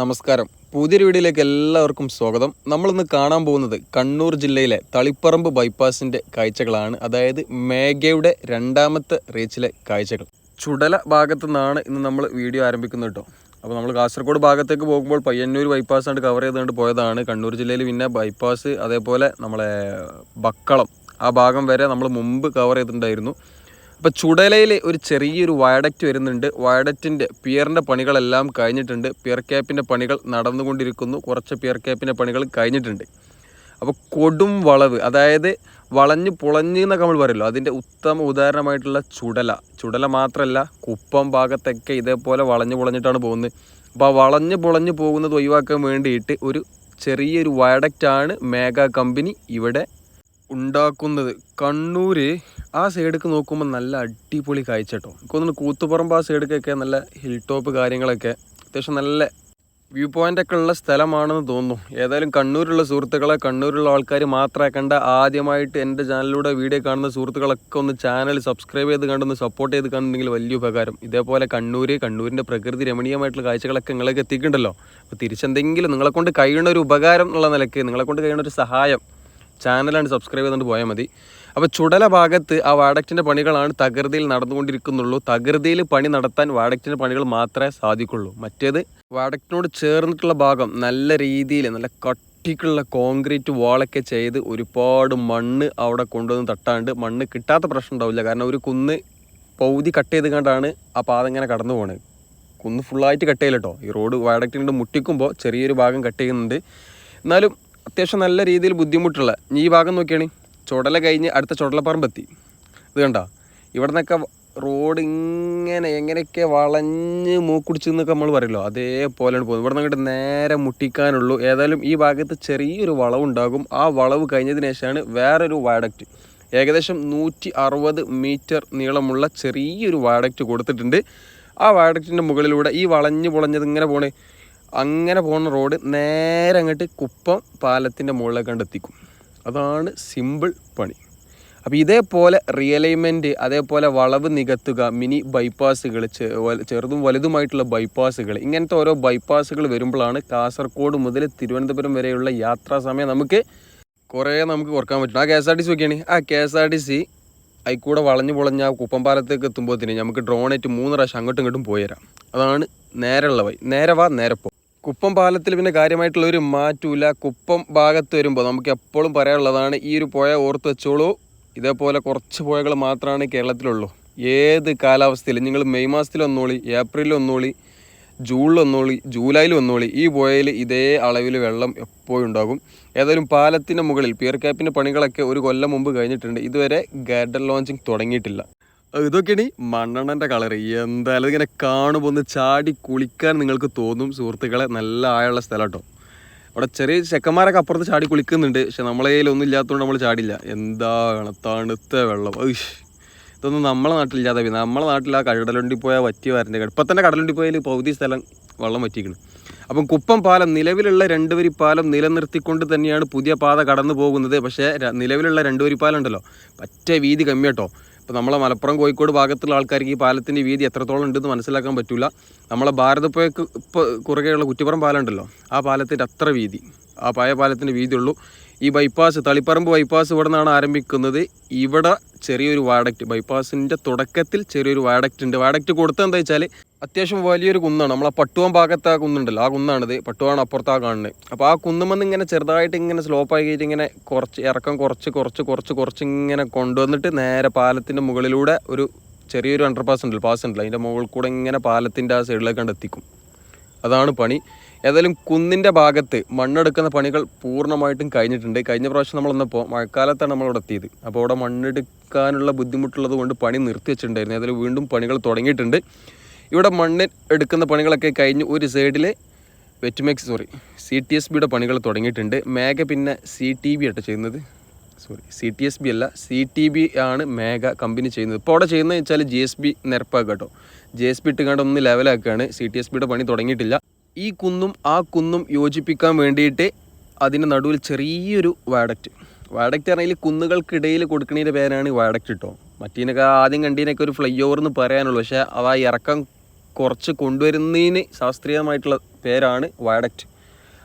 നമസ്കാരം. പുതിയൊരു വീഡിയോയിലേക്ക് എല്ലാവർക്കും സ്വാഗതം. നമ്മളിന്ന് കാണാൻ പോകുന്നത് കണ്ണൂർ ജില്ലയിലെ തളിപ്പറമ്പ് ബൈപ്പാസിന്റെ കാഴ്ചകളാണ്. അതായത് മേഘയുടെ രണ്ടാമത്തെ റീച്ചിലെ കാഴ്ചകൾ. ചുടല ഭാഗത്തു നിന്നാണ് ഇന്ന് നമ്മൾ വീഡിയോ ആരംഭിക്കുന്നത് കേട്ടോ. അപ്പോൾ നമ്മൾ കാസർഗോഡ് ഭാഗത്തേക്ക് പോകുമ്പോൾ പയ്യന്നൂർ ബൈപ്പാസ് ആണ് കവർ ചെയ്തുകൊണ്ട് പോയതാണ്. കണ്ണൂർ ജില്ലയിൽ പിന്നെ ബൈപ്പാസ് അതേപോലെ നമ്മളെ ബക്കളം ആ ഭാഗം വരെ നമ്മൾ മുമ്പ് കവർ ചെയ്തിട്ടുണ്ടായിരുന്നു. അപ്പോൾ ചുടലയിൽ ഒരു ചെറിയൊരു വയഡക്റ്റ് വരുന്നുണ്ട്. വയഡക്റ്റിന്റെ പിയറിന്റെ പണികളെല്ലാം കഴിഞ്ഞിട്ടുണ്ട്. പിയർ ക്യാപ്പിന്റെ പണികൾ നടന്നുകൊണ്ടിരിക്കുന്നു. കുറച്ച് പിയർ ക്യാപ്പിന്റെ പണികൾ കഴിഞ്ഞിട്ടുണ്ട്. അപ്പോൾ കൊടും വളവ് അതായത് വളഞ്ഞ് പുളഞ്ഞ് എന്നൊക്കെ നമ്മൾ പറയുമല്ലോ അതിന്റെ ഉത്തമ ഉദാഹരണമായിട്ടുള്ള ചുടല. ചുടല മാത്രമല്ല കുപ്പം ഭാഗത്തൊക്കെ ഇതേപോലെ വളഞ്ഞ് പുളഞ്ഞിട്ടാണ് പോകുന്നത്. അപ്പോൾ ആ വളഞ്ഞ് പുളഞ്ഞ് പോകുന്നത് ഒഴിവാക്കാൻ വേണ്ടിയിട്ട് ഒരു ചെറിയൊരു വയഡക്റ്റാണ് മേഘ കമ്പനി ഇവിടെ ഉണ്ടാക്കുന്നത്. കണ്ണൂര് ആ സൈഡിലേക്ക് നോക്കുമ്പോൾ നല്ല അടിപൊളി കാഴ്ച കേട്ടോ എനിക്കൊന്ന് കൂത്തുപറമ്പ് ആ സൈഡൊക്കെ നല്ല ഹിൽ ടോപ്പ് കാര്യങ്ങളൊക്കെ അത്യാവശ്യം നല്ല വ്യൂ പോയിന്റ് ഒക്കെ ഉള്ള സ്ഥലമാണെന്ന് തോന്നുന്നു. ഏതായാലും കണ്ണൂരുള്ള സുഹൃത്തുക്കളെ കണ്ണൂരുള്ള ആൾക്കാർ മാത്രമേ കണ്ട ആദ്യമായിട്ട് എന്റെ ചാനലിലൂടെ വീഡിയോ കാണുന്ന സുഹൃത്തുക്കളൊക്കെ ഒന്ന് ചാനൽ സബ്സ്ക്രൈബ് ചെയ്ത് കണ്ടൊന്ന് സപ്പോർട്ട് ചെയ്ത് കണ്ടെങ്കിൽ വലിയ ഉപകാരം. ഇതേപോലെ കണ്ണൂർ കണ്ണൂരിന്റെ പ്രകൃതി രമണീയമായിട്ടുള്ള കാഴ്ചകളൊക്കെ നിങ്ങളൊക്കെ എത്തിക്കണ്ടല്ലോ അപ്പോൾ തിരിച്ചെന്തെങ്കിലും നിങ്ങളെ കൊണ്ട് കഴിയുന്ന ഒരു ഉപകാരം എന്നുള്ള നിലയ്ക്ക് നിങ്ങളെ കൊണ്ട് കഴിയുന്ന ഒരു സഹായം ചാനലാണ് സബ്സ്ക്രൈബ് ചെയ്തുകൊണ്ട് പോയാൽ മതി. അപ്പോൾ ചുടല ഭാഗത്ത് ആ വാഡക്റ്റിന്റെ പണികളാണ് തകൃതിയിൽ നടന്നുകൊണ്ടിരിക്കുന്നുള്ളൂ. തകൃതിയിൽ പണി നടത്താൻ വാഡക്റ്റിന്റെ പണികൾ മാത്രമേ സാധിക്കുള്ളൂ. മറ്റേത് വാഡക്റ്റിനോട് ചേർന്നിട്ടുള്ള ഭാഗം നല്ല രീതിയിൽ നല്ല കട്ടിക്കുള്ള കോൺക്രീറ്റ് വാളൊക്കെ ചെയ്ത് ഒരുപാട് മണ്ണ് അവിടെ കൊണ്ടുവന്ന് തട്ടാണ്ട് മണ്ണ് കിട്ടാത്ത പ്രശ്നം ഉണ്ടാവില്ല. കാരണം ഒരു കുന്ന് പൗതി കട്ട് ചെയ്ത് കണ്ടാണ് ആ പാത ഇങ്ങനെ കടന്നു പോകുന്നത് കുന്ന് ഫുള്ളായിട്ട് കട്ട് ചെയ്യില്ല കേട്ടോ ഈ റോഡ് വയഡക്റ്റിന്റെ മുട്ടിക്കുമ്പോൾ ചെറിയൊരു ഭാഗം കട്ട് ചെയ്യുന്നുണ്ട്. എന്നാലും അത്യാവശ്യം നല്ല രീതിയിൽ ബുദ്ധിമുട്ടുള്ള ഈ ഭാഗം നോക്കിയാണ് ചുടല കഴിഞ്ഞ് അടുത്ത ചുടലപ്പറമ്പെത്തി ഇത് കണ്ടോ? ഇവിടെ നിന്നൊക്കെ റോഡ് ഇങ്ങനെ എങ്ങനെയൊക്കെ വളഞ്ഞ് മൂക്കുടിച്ച് എന്നൊക്കെ നമ്മൾ പറയല്ലോ. അതേപോലെയാണ് പോകുന്നത്. ഇവിടെ നിന്ന് നേരെ മുട്ടിക്കാനുള്ളൂ. ഏതായാലും ഈ ഭാഗത്ത് ചെറിയൊരു വളവുണ്ടാകും ആ വളവ് കഴിഞ്ഞതിന് ശേഷമാണ് വേറൊരു വയഡക്റ്റ്. ഏകദേശം നൂറ്റി അറുപത് മീറ്റർ നീളമുള്ള ചെറിയൊരു വയഡക്റ്റ് കൊടുത്തിട്ടുണ്ട്. ആ വയഡക്റ്റിന്റെ മുകളിലൂടെ ഈ വളഞ്ഞ് പൊളഞ്ഞത് ഇങ്ങനെ പോണേ. അങ്ങനെ പോകുന്ന റോഡ് നേരെ അങ്ങോട്ട് കുപ്പം പാലത്തിന്റെ മുകളിലേക്ക് കണ്ടെത്തിക്കും അതാണ് സിമ്പിൾ പണി. അപ്പോൾ ഇതേപോലെ റിയലൈൻമെന്റ് അതേപോലെ വളവ് നികത്തുക മിനി ബൈപ്പാസുകൾ ചെറുതും വലുതുമായിട്ടുള്ള ബൈപ്പാസുകൾ ഇങ്ങനത്തെ ഓരോ ബൈപ്പാസുകൾ വരുമ്പോഴാണ് കാസർഗോഡ് മുതൽ തിരുവനന്തപുരം വരെയുള്ള യാത്രാ സമയം നമുക്ക് കുറേ നമുക്ക് കുറയ്ക്കാൻ പറ്റും. ആ K S R T C ഒക്കെയാണ് ആ K S R T C അതിക്കൂടെ വളഞ്ഞു പൊളഞ്ഞ ആ കുപ്പം പാലത്തേക്ക് എത്തുമ്പോഴത്തേന് നമുക്ക് ഡ്രോണേറ്റ് മൂന്ന് പ്രാവശ്യം അങ്ങോട്ടും ഇങ്ങോട്ടും പോയിരാം അതാണ് നേരെയുള്ള വൈ നേരെ വാ നേരെ പോ. കുപ്പം പാലത്തിൽ പിന്നെ കാര്യമായിട്ടുള്ള ഒരു മാറ്റമില്ല കുപ്പം ഭാഗത്ത് വരുമ്പോൾ നമുക്ക് എപ്പോഴും പറയാനുള്ളതാണ് ഈ ഒരു പുഴ ഓർത്ത് വെച്ചോളൂ. ഇതേപോലെ കുറച്ച് പുഴകൾ മാത്രമാണ് കേരളത്തിലുള്ളൂ. ഏത് കാലാവസ്ഥയിലും നിങ്ങൾ മെയ് മാസത്തിൽ വന്നോളി ഏപ്രിലിൽ ഒന്നോളി ജൂണിൽ ഒന്നോളി ജൂലൈയിൽ ഒന്നോളി ഈ പുഴയിൽ ഇതേ അളവിൽ വെള്ളം എപ്പോഴും ഉണ്ടാകും. ഏതായാലും പാലത്തിന്റെ മുകളിൽ പിയർ ക്യാപ്പിന്റെ പണികളൊക്കെ ഒരു കൊല്ലം മുമ്പ് കഴിഞ്ഞിട്ടുണ്ട്. ഇതുവരെ ഗാർഡൻ ലോഞ്ചിങ് തുടങ്ങിയിട്ടില്ല. ഇതൊക്കെയാണ് ഈ മണ്ണെണ്ണന്റെ കളർ എന്തായാലും ഇങ്ങനെ കാണുമ്പോൾ ഒന്ന് ചാടി കുളിക്കാൻ നിങ്ങൾക്ക് തോന്നും. സുഹൃത്തുക്കളെ നല്ല ആയുള്ള സ്ഥലം കേട്ടോ അവിടെ ചെറിയ ചെക്കന്മാരൊക്കെ അപ്പുറത്ത് ചാടി കുളിക്കുന്നുണ്ട്. പക്ഷെ നമ്മളെ കയ്യിൽ ഒന്നും ഇല്ലാത്തതുകൊണ്ട് നമ്മൾ ചാടില്ല. എന്താണ് തണുത്ത വെള്ളം. ഐഷ് ഇതൊന്നും നമ്മളെ നാട്ടിലില്ലാതെ പിന്നെ നമ്മളെ നാട്ടിൽ ആ കടലുണ്ടി പോയാൽ വറ്റി വരന്റെ ഇപ്പം തന്നെ കടലുണ്ടി പോയാൽ പകുതി സ്ഥലം വെള്ളം വറ്റിക്കണം അപ്പം കുപ്പം പാലം നിലവിലുള്ള രണ്ട് വരി പാലം നിലനിർത്തിക്കൊണ്ട് തന്നെയാണ് പുതിയ പാത കടന്നു പോകുന്നത്. പക്ഷേ നിലവിലുള്ള രണ്ട് വരി പാലം ഉണ്ടല്ലോ. പറ്റേ വീതി കമ്മി കേട്ടോ ഇപ്പോൾ നമ്മളെ മലപ്പുറം കോഴിക്കോട് ഭാഗത്തുള്ള ആൾക്കാർക്ക് ഈ പാലത്തിന്റെ വീതി എത്രത്തോളം ഉണ്ടെന്ന് മനസ്സിലാക്കാൻ പറ്റില്ല നമ്മളെ ഭാരതപ്പുഴക്ക് ഇപ്പോൾ കുറുകെയുള്ള കുറ്റിപ്പുറം പാലം ഉണ്ടല്ലോ ആ പാലത്തിന്റെ അത്ര വീതി ആ പഴയ പാലത്തിന്റെ ഉള്ളൂ. ഈ ബൈപ്പാസ് തളിപ്പറമ്പ് ബൈപ്പാസ് ഇവിടെ നിന്നാണ് ആരംഭിക്കുന്നത്. ഇവിടെ ചെറിയൊരു വാഡക്റ്റ് ബൈപ്പാസിന്റെ തുടക്കത്തിൽ ചെറിയൊരു വാഡക്റ്റ് ഉണ്ട്. വാഡക്റ്റ് കൊടുത്തത് എന്താ വെച്ചാൽ അത്യാവശ്യം വലിയൊരു കുന്നാണ്. നമ്മളെ പട്ടുവം ഭാഗത്ത് ആ കുന്നുണ്ടല്ലോ. ആ കുന്നാണിത്. പട്ടുവാണ് അപ്പുറത്താ കാണുന്നത്. അപ്പോൾ ആ കുന്നുമെന്ന് ഇങ്ങനെ ചെറുതായിട്ട് ഇങ്ങനെ സ്ലോപ്പ് ആക്കിയിട്ട് ഇങ്ങനെ കുറച്ച് ഇറക്കം കുറച്ച് കുറച്ച് കുറച്ച് കുറച്ച് ഇങ്ങനെ കൊണ്ടുവന്നിട്ട് നേരെ പാലത്തിന്റെ മുകളിലൂടെ ഒരു ചെറിയൊരു അണ്ടർ പാസ് ഉണ്ടല്ലോ. പാസ് ഉണ്ടല്ലോ. അതിന്റെ മുകളിൽ കൂടെ ഇങ്ങനെ പാലത്തിന്റെ ആ സൈഡിലേക്ക് കണ്ടെത്തിക്കും അതാണ് പണി. ഏതായാലും കുന്നിന്റെ ഭാഗത്ത് മണ്ണെടുക്കുന്ന പണികൾ പൂർണമായിട്ടും കഴിഞ്ഞിട്ടുണ്ട്. കഴിഞ്ഞ പ്രാവശ്യം നമ്മൾ വന്നപ്പോൾ മഴക്കാലത്താണ് നമ്മൾ അവിടെ എത്തിയത്. അപ്പോൾ അവിടെ മണ്ണെടുക്കാനുള്ള ബുദ്ധിമുട്ടുള്ളത് കൊണ്ട് പണി നിർത്തി വെച്ചിട്ടുണ്ടായിരുന്നു ഏതായാലും വീണ്ടും പണികൾ തുടങ്ങിയിട്ടുണ്ട്. ഇവിടെ മണ്ണിൽ എടുക്കുന്ന പണികളൊക്കെ കഴിഞ്ഞ് ഒരു സൈഡിൽ wet mix sorry C T S ബിയുടെ പണികൾ തുടങ്ങിയിട്ടുണ്ട്. മേഘ പിന്നെ സി ടി ബി ആട്ടോ ചെയ്യുന്നത്. Sorry C T S B അല്ല സി ടി ബി ആണ് മേഘ കമ്പനി ചെയ്യുന്നത്. ഇപ്പോൾ അവിടെ ചെയ്യുന്നത് വെച്ചാൽ ജി എസ് ബി നിരപ്പാക്കുക കേട്ടോ. ജി എസ് ബി ഇട്ടുകൊണ്ട് ഒന്ന് ലെവലാക്കുകയാണ് സി ടി എസ് ബിയുടെ പണി തുടങ്ങിയിട്ടില്ല. ഈ കുന്നും ആ കുന്നും യോജിപ്പിക്കാൻ വേണ്ടിയിട്ട് അതിന്റെ നടുവിൽ ചെറിയൊരു വാഡക്റ്റ്. വാഡക്റ്റ് പറഞ്ഞാൽ കുന്നുകൾക്കിടയിൽ കൊടുക്കുന്നതിന്റെ പേരാണ് വാഡക്റ്റ് കേട്ടോ മറ്റീനൊക്കെ ആദ്യം കണ്ടീനൊക്കെ ഒരു ഫ്ലൈ ഓവർ എന്ന് പറയാനുള്ളൂ. പക്ഷേ അവ ഇറക്കം കുറച്ച് കൊണ്ടുവരുന്നതിന് ശാസ്ത്രീയമായിട്ടുള്ള പേരാണ് വയഡക്റ്റ്.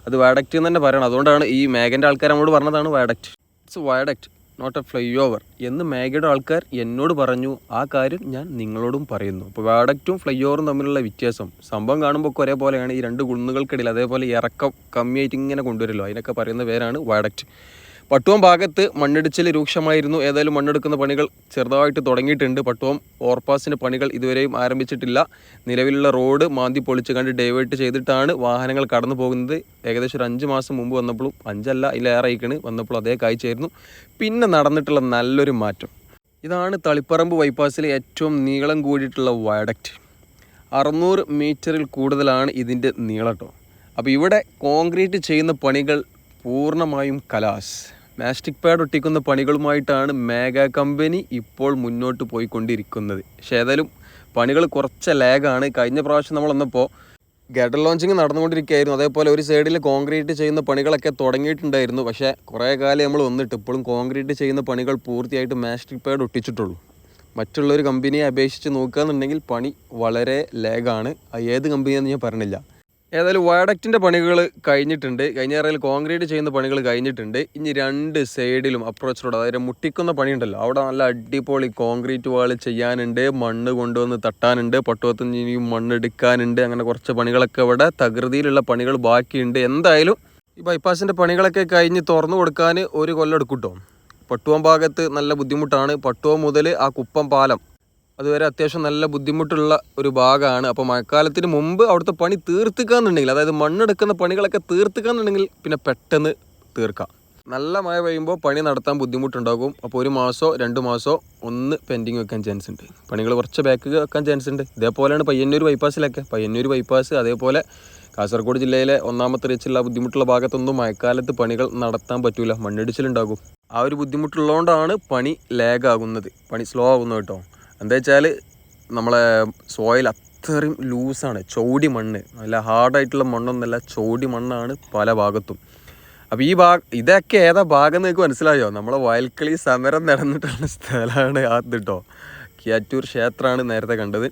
അത് വയഡക്റ്റ് എന്ന് തന്നെ പറയണം. അതുകൊണ്ടാണ് ഈ മേഘന്റെ ആൾക്കാർ നമ്മോട് പറഞ്ഞതാണ് viaduct. It's viaduct not a flyover എന്ന് മേഘയുടെ ആൾക്കാർ എന്നോട് പറഞ്ഞു. ആ കാര്യം ഞാൻ നിങ്ങളോടും പറയുന്നു. അപ്പോൾ വയഡക്റ്റും ഫ്ലൈ ഓവറും തമ്മിലുള്ള വ്യത്യാസം. സംഭവം കാണുമ്പോൾ ഒരേപോലെയാണ് ഈ രണ്ട് കുന്നുകൾക്കിടയിൽ അതേപോലെ ഇറക്കം കമ്മിയായിട്ട് ഇങ്ങനെ കൊണ്ടുവരുമല്ലോ അതിനൊക്കെ പറയുന്ന പേരാണ് വയഡക്റ്റ്. പട്ടുവം ഭാഗത്ത് മണ്ണിടിച്ചിൽ രൂക്ഷമായിരുന്നു. ഏതായാലും മണ്ണെടുക്കുന്ന പണികൾ ചെറുതായിട്ട് തുടങ്ങിയിട്ടുണ്ട്. പട്ടുവം ഓവർപാസിന്റെ പണികൾ ഇതുവരെയും ആരംഭിച്ചിട്ടില്ല. നിലവിലുള്ള റോഡ് മാന്തി പൊളിച്ച് കണ്ട് ഡൈവേർട്ട് ചെയ്തിട്ടാണ് വാഹനങ്ങൾ കടന്നു പോകുന്നത്. ഏകദേശം ഒരു അഞ്ച് മാസം മുമ്പ് വന്നപ്പോഴും അഞ്ചല്ല ഇതിലേറെ അയക്കണ് വന്നപ്പോൾ അതേ കാഴ്ചയായിരുന്നു പിന്നെ നടന്നിട്ടുള്ള നല്ലൊരു മാറ്റം. ഇതാണ് തളിപ്പറമ്പ് ബൈപ്പാസിലെ ഏറ്റവും നീളം കൂടിയിട്ടുള്ള വയഡക്റ്റ്. അറുന്നൂറ് മീറ്ററിൽ കൂടുതലാണ് ഇതിന്റെ നീളട്ടോ അപ്പോൾ ഇവിടെ കോൺക്രീറ്റ് ചെയ്യുന്ന പണികൾ പൂർണമായും കലാസ് മാസ്റ്റിക് പാഡ് ഒട്ടിക്കുന്ന പണികളുമായിട്ടാണ് മേഗ കമ്പനി ഇപ്പോൾ മുന്നോട്ട് പോയിക്കൊണ്ടിരിക്കുന്നത്. പക്ഷേ ഏതായാലും പണികൾ കുറച്ച് ലാഗാണ് കഴിഞ്ഞ പ്രാവശ്യം നമ്മൾ വന്നപ്പോൾ ഗഡർ ലോഞ്ചിങ് നടന്നുകൊണ്ടിരിക്കുകയായിരുന്നു. അതേപോലെ ഒരു സൈഡിൽ കോൺക്രീറ്റ് ചെയ്യുന്ന പണികളൊക്കെ തുടങ്ങിയിട്ടുണ്ടായിരുന്നു. പക്ഷേ കുറേ കാലം നമ്മൾ വന്നിട്ട് ഇപ്പോഴും കോൺക്രീറ്റ് ചെയ്യുന്ന പണികൾ പൂർത്തിയായിട്ട് മാസ്റ്റിക് പാഡ് ഒട്ടിച്ചിട്ടുള്ളൂ. മറ്റുള്ളൊരു കമ്പനിയെ അപേക്ഷിച്ച് നോക്കുകയെന്നുണ്ടെങ്കിൽ പണി വളരെ ലാഗാണ് ഏത് കമ്പനിയാണെന്ന് ഞാൻ പറഞ്ഞില്ല. ഏതായാലും വയഡക്റ്റിന്റെ പണികൾ കഴിഞ്ഞിട്ടുണ്ട്. കഴിഞ്ഞ ഏറയിൽ കോൺക്രീറ്റ് ചെയ്യുന്ന പണികൾ കഴിഞ്ഞിട്ടുണ്ട്. ഇനി രണ്ട് സൈഡിലും അപ്രോച്ച് റോഡ് അതായത് മുട്ടിക്കുന്ന പണിയുണ്ടല്ലോ. അവിടെ നല്ല അടിപൊളി കോൺക്രീറ്റ് വാൾ ചെയ്യാനുണ്ട് മണ്ണ് കൊണ്ടുവന്ന് തട്ടാനുണ്ട് പട്ടുവത്തിന് ഇനിയും മണ്ണ് എടുക്കാനുണ്ട്. അങ്ങനെ കുറച്ച് പണികളൊക്കെ ഇവിടെ തകൃതിയിലുള്ള പണികൾ ബാക്കിയുണ്ട്. എന്തായാലും ഈ ബൈപ്പാസിന്റെ പണികളൊക്കെ കഴിഞ്ഞ് തുറന്നു കൊടുക്കാൻ ഒരു കൊല്ലം എടുക്കും കേട്ടോ പട്ടുവം ഭാഗത്ത് നല്ല ബുദ്ധിമുട്ടാണ്. പട്ടുവം മുതൽ ആ കുപ്പം പാലം അതുവരെ അത്യാവശ്യം നല്ല ബുദ്ധിമുട്ടുള്ള ഒരു ഭാഗമാണ്. അപ്പോൾ മഴക്കാലത്തിന് മുമ്പ് അവിടുത്തെ പണി തീർത്തിക്കാന്നുണ്ടെങ്കിൽ അതായത് മണ്ണെടുക്കുന്ന പണികളൊക്കെ തീർത്തിക്കാന്നുണ്ടെങ്കിൽ പിന്നെ പെട്ടെന്ന് തീർക്കാം. നല്ല മഴ പെയ്യുമ്പോൾ പണി നടത്താൻ ബുദ്ധിമുട്ടുണ്ടാകും. അപ്പോൾ ഒരു മാസമോ രണ്ട് മാസമോ ഒന്ന് പെൻഡിങ് വെക്കാൻ ചാൻസ് ഉണ്ട്. പണികൾ കുറച്ച് ബാക്ക് വെക്കാൻ ചാൻസ് ഉണ്ട്. ഇതേപോലെയാണ് പയ്യന്നൂർ ബൈപ്പാസിലൊക്കെ പയ്യന്നൂർ ബൈപ്പാസ് അതേപോലെ കാസർഗോഡ് ജില്ലയിലെ ഒന്നാമത്തെ റീച്ചുള്ള ബുദ്ധിമുട്ടുള്ള ഭാഗത്തൊന്നും മഴക്കാലത്ത് പണികൾ നടത്താൻ പറ്റൂല. മണ്ണിടിച്ചിലുണ്ടാകും. ആ ഒരു ബുദ്ധിമുട്ടുള്ളതുകൊണ്ടാണ് പണി ലാഗ് ആകുന്നത്. പണി സ്ലോ ആകുന്നത് കേട്ടോ. എന്താ വെച്ചാൽ നമ്മളെ സോയിൽ അത്രയും ലൂസാണ് ചോടി മണ്ണ്. നല്ല ഹാർഡായിട്ടുള്ള മണ്ണൊന്നല്ല ചോടി മണ്ണാണ് പല ഭാഗത്തും. അപ്പോൾ ഈ ഭാഗ ഇതൊക്കെ ഏതാ ഭാഗം നിങ്ങൾക്ക് മനസ്സിലായോ? നമ്മളെ വയൽക്കളി സമരം നടന്നിട്ടുള്ള സ്ഥലമാണ് കേട്ടോ കിയാറ്റൂർ ക്ഷേത്രമാണ് നേരത്തെ കണ്ടത്.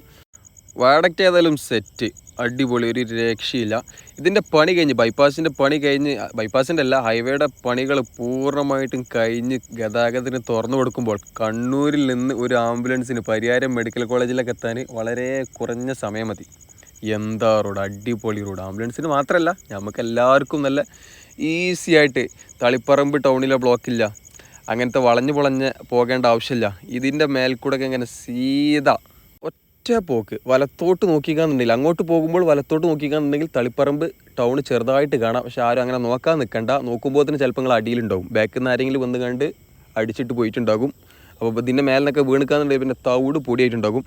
വാടക്റ്റ് ഏതായാലും സെറ്റ് അടിപൊളി ഒരു രക്ഷയില്ല. ഇതിന്റെ പണി കഴിഞ്ഞ് ബൈപ്പാസിന്റെ പണി കഴിഞ്ഞ് ബൈപ്പാസിന്റെ അല്ല ഹൈവേയുടെ പണികൾ പൂർണമായിട്ടും കഴിഞ്ഞ് ഗതാഗതത്തിന് തുറന്നു കൊടുക്കുമ്പോൾ കണ്ണൂരിൽ നിന്ന് ഒരു ആംബുലൻസിന് പരിയാരം മെഡിക്കൽ കോളേജിലേക്ക് എത്താൻ വളരെ കുറഞ്ഞ സമയം മതി. എന്താ റോഡ്? അടിപൊളി റോഡ്. ആംബുലൻസിന് മാത്രമല്ല നമുക്ക് എല്ലാവർക്കും നല്ല ഈസി ആയിട്ട് തളിപ്പറമ്പ് ടൗണിലെ ബ്ലോക്കില്ല അങ്ങനത്തെ വളഞ്ഞു പൊളഞ്ഞ് പോകേണ്ട ആവശ്യമില്ല. ഇതിന്റെ മേൽക്കൂടെ ഇങ്ങനെ സീത ഒറ്റ പോക്ക്. വലത്തോട്ട് നോക്കിക്കാന്നുണ്ടെങ്കിൽ അങ്ങോട്ട് പോകുമ്പോൾ വലത്തോട്ട് നോക്കിക്കാന്നുണ്ടെങ്കിൽ തളിപ്പറമ്പ് ടൗൺ ചെറുതായിട്ട് കാണാം. പക്ഷെ ആരും അങ്ങനെ നോക്കാൻ നിൽക്കണ്ട. നോക്കുമ്പോൾ തന്നെ ചിലപ്പോൾ നിങ്ങൾ അടിയിലുണ്ടാവും. ബാക്കിൽ നിന്ന് ആരെങ്കിലും വന്ന് കണ്ട് അടിച്ചിട്ട് പോയിട്ടുണ്ടാകും. അപ്പോൾ ഇതിന്റെ മേലിനൊക്കെ വീണിക്കാന്നുണ്ടെങ്കിൽ പിന്നെ തവിട് പൊടിയായിട്ടുണ്ടാകും.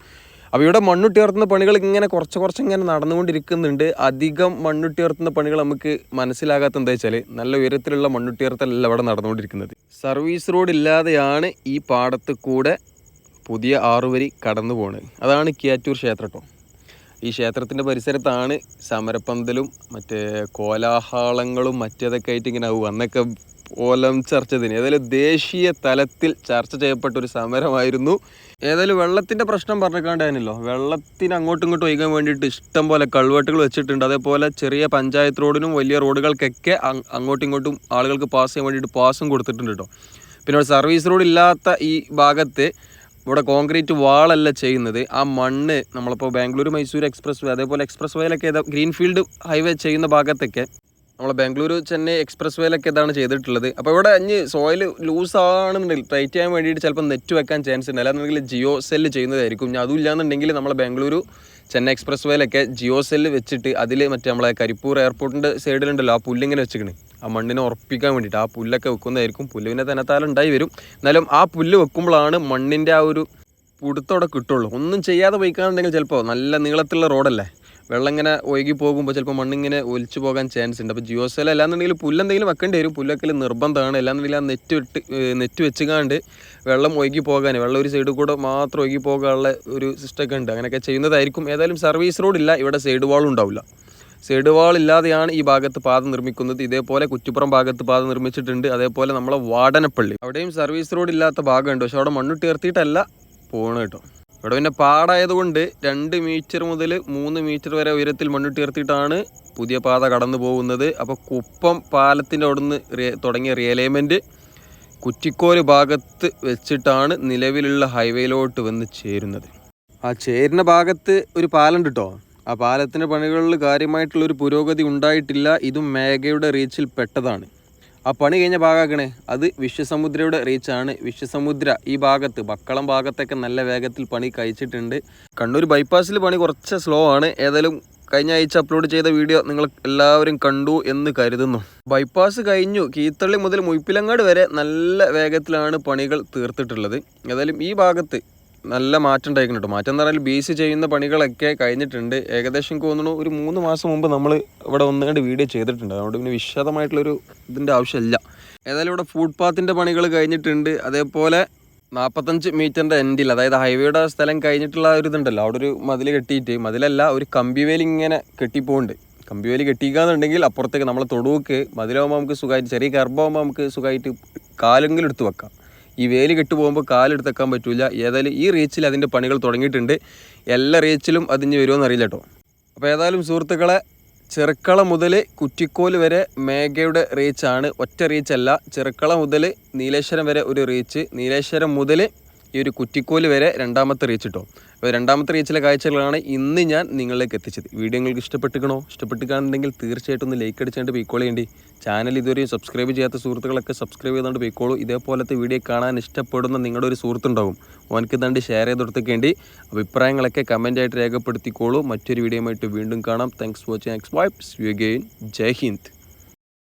അപ്പോൾ ഇവിടെ മണ്ണുട്ടി ഉയർത്തുന്ന പണികൾ ഇങ്ങനെ കുറച്ച് കുറച്ച് ഇങ്ങനെ നടന്നുകൊണ്ടിരിക്കുന്നുണ്ട്. അധികം മണ്ണുട്ടി ഉയർത്തുന്ന പണികൾ നമുക്ക് മനസ്സിലാകാത്ത എന്താ വെച്ചാൽ നല്ല ഉയരത്തിലുള്ള മണ്ണുട്ടി ഉയർത്തലല്ല ഇവിടെ നടന്നുകൊണ്ടിരിക്കുന്നത്. സർവീസ് റോഡ് ഇല്ലാതെയാണ് ഈ പാടത്ത് കൂടെ പുതിയ ആറുവരി കടന്നു പോണത് അതാണ് കിയാറ്റൂർ ക്ഷേത്രം കേട്ടോ ഈ ക്ഷേത്രത്തിന്റെ പരിസരത്താണ് സമരപ്പന്തലും മറ്റേ കോലാഹലങ്ങളും മറ്റേതൊക്കെ ആയിട്ട് ഇങ്ങനെ ആവും. അന്നൊക്കെ ഓലം ചർച്ച ഏതായാലും ദേശീയ തലത്തിൽ ചർച്ച ചെയ്യപ്പെട്ട ഒരു സമരമായിരുന്നു. ഏതായാലും വെള്ളത്തിന്റെ പ്രശ്നം പറഞ്ഞേക്കാണ്ടായിരുന്നല്ലോ. വെള്ളത്തിന് അങ്ങോട്ടും ഇങ്ങോട്ടും ഒഴുകാൻ വേണ്ടിയിട്ട് ഇഷ്ടം പോലെ കൾവെട്ടുകൾ വെച്ചിട്ടുണ്ട്. അതേപോലെ ചെറിയ പഞ്ചായത്ത് റോഡിനും വലിയ റോഡുകൾക്കൊക്കെ അങ് അങ്ങോട്ടും ഇങ്ങോട്ടും ആളുകൾക്ക് പാസ് ചെയ്യാൻ വേണ്ടിയിട്ട് പാസും കൊടുത്തിട്ടുണ്ട് കേട്ടോ പിന്നെ സർവീസ് റോഡ് ഇല്ലാത്ത ഈ ഭാഗത്ത് ഇവിടെ കോൺക്രീറ്റ് വാളല്ല ചെയ്യുന്നത്. ആ മണ്ണ് നമ്മളിപ്പോൾ ബാംഗ്ലൂർ മൈസൂർ എക്സ്പ്രസ് വേ അതേപോലെ എക്സ്പ്രസ് വേയിലൊക്കെ ഏതാ ഗ്രീൻഫീൽഡ് ഹൈവേ ചെയ്യുന്ന ഭാഗത്തൊക്കെ നമ്മളെ ബാംഗ്ലൂർ ചെന്നൈ എക്സ്പ്രസ് വേയിലൊക്കെ ഇതാണ് ചെയ്തിട്ടുള്ളത്. അപ്പോൾ ഇവിടെ ഇനി സോയിൽ ലൂസ് ആണെന്നുണ്ടെങ്കിൽ ടൈറ്റ് ചെയ്യാൻ വേണ്ടിയിട്ട് ചിലപ്പോൾ നെറ്റ് വെക്കാൻ ചാൻസ് ഉണ്ട്. അല്ലാന്നുണ്ടെങ്കിൽ ജിയോ സെല്ല് ചെയ്യുന്നതായിരിക്കും. ഞാൻ അതും ഇല്ലാന്നുണ്ടെങ്കിൽ നമ്മളെ ബാംഗ്ലൂർ ചെന്നൈ എക്സ്പ്രസ് വേയിലൊക്കെ ജിയോ സെല്ല് വെച്ചിട്ട് അതിൽ മറ്റേ നമ്മളെ കരിപ്പൂർ എയർപോർട്ടിന്റെ സൈഡിലുണ്ടല്ലോ ആ പുല്ലിങ്ങനെ വെച്ചിക്കണ് ആ മണ്ണിനെ ഉറപ്പിക്കാൻ വേണ്ടിയിട്ട് ആ പുല്ലൊക്കെ വെക്കുന്നതായിരിക്കും. പുല്ല് പിന്നെ ഉണ്ടായി വരും. എന്നാലും ആ പുല്ല് വെക്കുമ്പോഴാണ് മണ്ണിന്റെ ആ ഒരു പുടുത്തോടെ കിട്ടുള്ളൂ. ഒന്നും ചെയ്യാതെ പോയിക്കാണെന്നുണ്ടെങ്കിൽ ചിലപ്പോൾ നല്ല നീളത്തിലുള്ള റോഡല്ലേ? വെള്ളം ഇങ്ങനെ ഒഴുകി പോകുമ്പോൾ ചിലപ്പോൾ മണ്ണിങ്ങനെ ഒലിച്ചു പോകാൻ ചാൻസ് ഉണ്ട്. അപ്പോൾ ജിയോ സെൽ അല്ലാന്നുണ്ടെങ്കിൽ പുല്ലെന്തെങ്കിലും വെക്കേണ്ടി വരും. പുല്ലൊക്കെ നിർബന്ധമാണ്. അല്ലാന്നുണ്ടെങ്കിൽ ആ നെറ്റ് വിട്ട് നെറ്റ് വെച്ചുകാണ്ട് വെള്ളം ഒഴുകി പോകാൻ വെള്ളം ഒരു സൈഡിൽ കൂടെ മാത്രം ഒഴുകി പോകാനുള്ള ഒരു സിസ്റ്റമൊക്കെ ഉണ്ട്. അങ്ങനെയൊക്കെ ചെയ്യുന്നതായിരിക്കും. ഏതായാലും സർവീസ് റോഡ് ഇല്ല. ഇവിടെ സൈഡ് വാളും ഉണ്ടാവില്ല. സൈഡ് വാൾ ഇല്ലാതെയാണ് ഈ ഭാഗത്ത് പാത നിർമ്മിക്കുന്നത്. ഇതേപോലെ കുറ്റിപ്പുറം ഭാഗത്ത് പാത നിർമ്മിച്ചിട്ടുണ്ട്. അതേപോലെ നമ്മളെ വാടനപ്പള്ളി. അവിടെയും സർവീസ് റോഡ് ഇല്ലാത്ത ഭാഗമുണ്ട്. പക്ഷെ അവിടെ മണ്ണിട്ട് ഉയർത്തിയിട്ടല്ല പോണ് കേട്ടോ. ഇവിടെ പിന്നെ പാടായതുകൊണ്ട് രണ്ട് മീറ്റർ മുതൽ മൂന്ന് മീറ്റർ വരെ ഉയരത്തിൽ മണ്ണിട്ടുയർത്തിയിട്ടാണ് പുതിയ പാത കടന്നു പോകുന്നത്. അപ്പോൾ കുപ്പം പാലത്തിന്റെ അവിടുന്ന് തുടങ്ങിയ റിയലൈൻമെന്റ് കുറ്റിക്കോൽ ഭാഗത്ത് വെച്ചിട്ടാണ് നിലവിലുള്ള ഹൈവേയിലോട്ട് വന്ന് ചേരുന്നത്. ആ ചേരുന്ന ഭാഗത്ത് ഒരു പാലം കേട്ടോ. ആ പാലത്തിന്റെ പണികളിൽ കാര്യമായിട്ടുള്ളൊരു പുരോഗതി ഉണ്ടായിട്ടില്ല. ഇതും മേഘയുടെ റീച്ചിൽ പെട്ടതാണ്. ആ പണി കഴിഞ്ഞ ഭാഗമാക്കണേ അത് വിശ്വസമുദ്രയുടെ റീച്ചാണ് വിശ്വസമുദ്ര ഈ ഭാഗത്ത് ബക്കളം ഭാഗത്തൊക്കെ നല്ല വേഗത്തിൽ പണി കഴിച്ചിട്ടുണ്ട്. കണ്ണൂർ ബൈപ്പാസിൽ പണി കുറച്ച് സ്ലോ ആണ്. ഏതായാലും കഴിഞ്ഞ ആഴ്ച അപ്ലോഡ് ചെയ്ത വീഡിയോ നിങ്ങൾ എല്ലാവരും കണ്ടു എന്ന് കരുതുന്നു. ബൈപ്പാസ് കഴിഞ്ഞു. കീത്തള്ളി മുതൽ മുയ്പ്പിലങ്ങാട് വരെ നല്ല വേഗത്തിലാണ് പണികൾ തീർത്തിട്ടുള്ളത്. ഏതായാലും ഈ ഭാഗത്ത് നല്ല മാറ്റം ഉണ്ടായിരിക്കണം കേട്ടോ മാറ്റം എന്ന് പറഞ്ഞാൽ ബേസ് ചെയ്യുന്ന പണികളൊക്കെ കഴിഞ്ഞിട്ടുണ്ട്. ഏകദേശം തോന്നുന്നു ഒരു മൂന്ന് മാസം മുമ്പ് നമ്മൾ ഇവിടെ ഒന്നുകൊണ്ട് വീഡിയോ ചെയ്തിട്ടുണ്ട്. അതുകൊണ്ട് പിന്നെ വിശദമായിട്ടുള്ളൊരു ഇതിന്റെ ആവശ്യമില്ല. ഏതായാലും ഇവിടെ ഫുട്പാത്തിന്റെ പണികൾ കഴിഞ്ഞിട്ടുണ്ട്. അതേപോലെ നാൽപ്പത്തഞ്ച് മീറ്ററിന്റെ എൻഡിൽ അതായത് ഹൈവേയുടെ സ്ഥലം കഴിഞ്ഞിട്ടുള്ള ഒരു ഇതുണ്ടല്ലോ. അവിടെ ഒരു മതിൽ കെട്ടിയിട്ട് മതിലല്ല ഒരു കമ്പിവേലി ഇങ്ങനെ കെട്ടിപ്പോണ്ട് കമ്പിവേലി കെട്ടിക്കാന്നുണ്ടെങ്കിൽ അപ്പുറത്തേക്ക് നമ്മളെ തൊടുവക്ക് മതിലാകുമ്പോൾ നമുക്ക് സുഖമായിട്ട് ചെറിയ ഗർഭമാകുമ്പോൾ നമുക്ക് സുഖമായിട്ട് കാലെങ്കിലും എടുത്ത് വെക്കാം. ഈ വേലി കെട്ടു പോകുമ്പോൾ കാലെടുത്ത് വെക്കാൻ പറ്റില്ല ഏതായാലും ഈ റീച്ചിൽ അതിന്റെ പണികൾ തുടങ്ങിയിട്ടുണ്ട്. എല്ലാ റീച്ചിലും അതിന് വരുമോ അറിയില്ല കേട്ടോ അപ്പോൾ ഏതായാലും സുഹൃത്തുക്കളെ ചെറുക്കള മുതൽ കുറ്റിക്കോൽ വരെ മേഘയുടെ റീച്ചാണ് ഒറ്റ റീച്ചല്ല ചെറുക്കള മുതൽ നീലേശ്വരം വരെ ഒരു റീച്ച് നീലേശ്വരം മുതൽ ഈ ഒരു കുറ്റിക്കോൽ വരെ രണ്ടാമത്തെ റീച്ച് കേട്ടോ രണ്ടാമത്തെ റീച്ചിലെ കാഴ്ചകളാണ് ഇന്ന് ഞാൻ നിങ്ങളിലേക്ക് എത്തിച്ചത്. വീഡിയോ നിങ്ങൾക്ക് ഇഷ്ടപ്പെട്ടിക്കണോ ഇഷ്ടപ്പെട്ടിക്കാണെന്നുണ്ടെങ്കിൽ തീർച്ചയായിട്ടും ഒന്ന് ലൈക്ക് അടിച്ചുകൊണ്ട് വേണ്ടി ചാനൽ ഇതുവരെയും സബ്സ്ക്രൈബ് ചെയ്യാത്ത സുഹൃത്തുക്കളൊക്കെ സബ്സ്ക്രൈബ് ചെയ്തുകൊണ്ട് പോയിക്കോളൂ. ഇതേപോലത്തെ വീഡിയോ കാണാൻ ഇഷ്ടപ്പെടുന്ന നിങ്ങളുടെ ഒരു സുഹൃത്തുണ്ടാവും. ഓനക്ക് തണ്ട് ഷെയർ ചെയ്ത് കൊടുത്തേക്കേണ്ടി അഭിപ്രായങ്ങളൊക്കെ കമന്റായിട്ട് രേഖപ്പെടുത്തിക്കോളൂ. മറ്റൊരു വീഡിയോയുമായിട്ട് വീണ്ടും കാണാം. Thanks for watching X vibes you again Jai Hind.